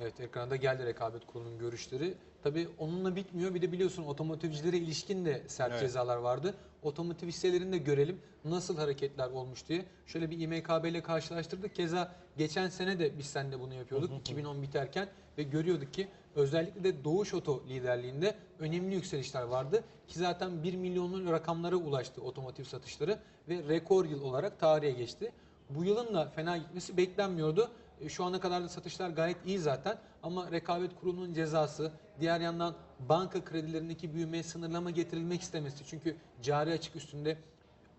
Evet ekranda geldi rekabet kurulunun görüşleri. Tabii onunla bitmiyor. Bir de biliyorsun otomotivcilere ilişkin de sert Evet. cezalar vardı. Otomotiv hisselerini de görelim nasıl hareketler olmuş diye. Şöyle bir İMKB ile karşılaştırdık. Keza geçen sene de biz seninle bunu yapıyorduk 2010 biterken ve görüyorduk ki özellikle de Doğuş Oto liderliğinde önemli yükselişler vardı. Ki zaten 1 milyonun rakamlara ulaştı otomotiv satışları ve rekor yıl olarak tarihe geçti. Bu yılın da fena gitmesi beklenmiyordu. E, Şu ana kadar da satışlar gayet iyi zaten ama rekabet kurulunun cezası, diğer yandan banka kredilerindeki büyümeye sınırlama getirilmek istemesi. Çünkü cari açık üstünde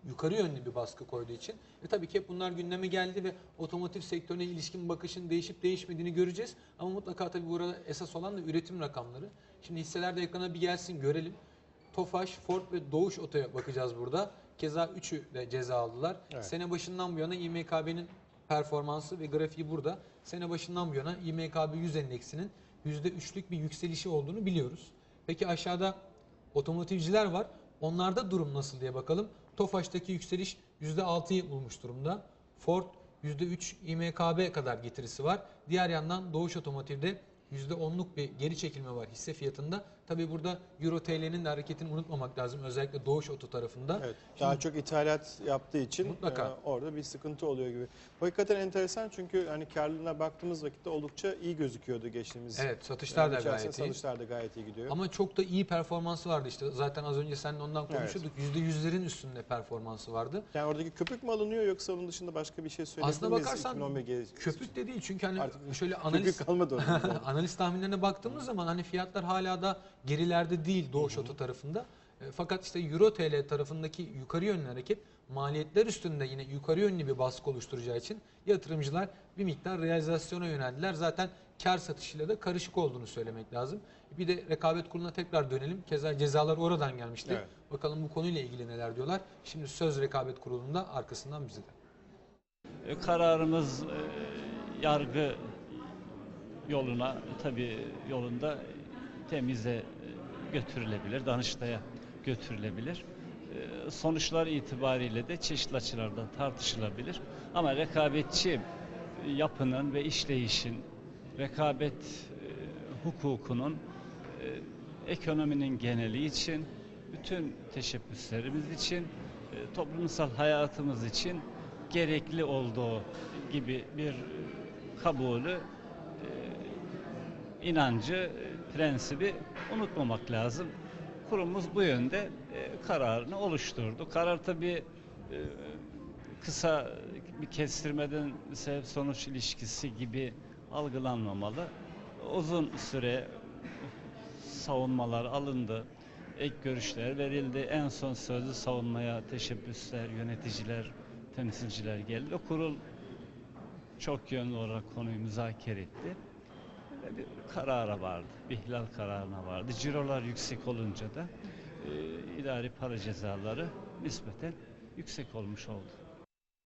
yukarı yönlü bir baskı koyduğu için. E tabii ki hep bunlar gündeme geldi ve otomotiv sektörüne ilişkin bakışın değişip değişmediğini göreceğiz. Ama mutlaka tabii burada esas olan da üretim rakamları. Şimdi hisseler de ekrana bir gelsin görelim. Tofaş, Ford ve Doğuş Oto'ya bakacağız burada. Keza üçü de ceza aldılar. Evet. Sene başından bu yana İMKB'nin performansı ve grafiği burada. Sene başından bu yana İMKB 100 endeksinin %3'lük bir yükselişi olduğunu biliyoruz. Peki aşağıda otomotivciler var. Onlarda durum nasıl diye bakalım. Tofaş'taki yükseliş %6'yı bulmuş durumda. Ford %3 İMKB kadar getirisi var. Diğer yandan Doğuş Otomotiv'de %10'luk bir geri çekilme var hisse fiyatında. Tabii burada Euro TL'nin de hareketini unutmamak lazım. Özellikle Doğuş Oto tarafında. Evet, daha çok ithalat yaptığı için Mutlaka. e, orada bir sıkıntı oluyor gibi. Bu hakikaten enteresan çünkü hani karlılığına baktığımız vakitte oldukça iyi gözüküyordu geçtiğimiz. Evet satışlar da gayet iyi. Satışlar da gayet iyi gidiyor. Ama çok da iyi performansı vardı işte. Zaten az önce seninle ondan konuşuyorduk. %100'lerin üstünde performansı vardı. yani oradaki köpük mü alınıyor yoksa onun dışında başka bir şey söyleyebilir Aslına miyiz? bakarsan 2011 geri- Köpük de değil çünkü hani Artık şöyle analiz köpük kalmadı orada. analiz tahminlerine baktığımız zaman hani fiyatlar hala da gerilerde değil Doğuş Oto tarafında. E, Fakat işte Euro TL tarafındaki yukarı yönlü hareket maliyetler üstünde yine yukarı yönlü bir baskı oluşturacağı için yatırımcılar bir miktar realizasyona yöneldiler. Zaten kar satışıyla da karışık olduğunu söylemek lazım. Bir de rekabet kuruluna tekrar dönelim. Keza cezalar oradan gelmişti. Evet. Bakalım bu konuyla ilgili neler diyorlar. Şimdi söz rekabet kurulunda arkasından bize de. E, Kararımız e, yargı yoluna tabii yolunda temize götürülebilir, Danıştay'a götürülebilir. E, Sonuçlar itibariyle de çeşitli açılardan tartışılabilir. Ama rekabetçi yapının ve işleyişin, rekabet e, hukukunun e, ekonominin geneli için, bütün teşebbüslerimiz için, e, toplumsal hayatımız için gerekli olduğu gibi bir kabulü, e, inancı, prensibi unutmamak lazım. Kurumumuz bu yönde e, kararını oluşturdu. Karar tabii e, kısa bir kestirmeden sebep sonuç ilişkisi gibi algılanmamalı. Uzun süre savunmalar alındı. Ek görüşler verildi. En son sözlü savunmaya teşebbüsler, yöneticiler, temsilciler geldi. O kurul çok yönlü olarak konuyu müzakere etti. Ve bir karara vardı. Bir ihlal kararına vardı. Cirolar yüksek olunca da e, idari para cezaları nispeten yüksek olmuş oldu.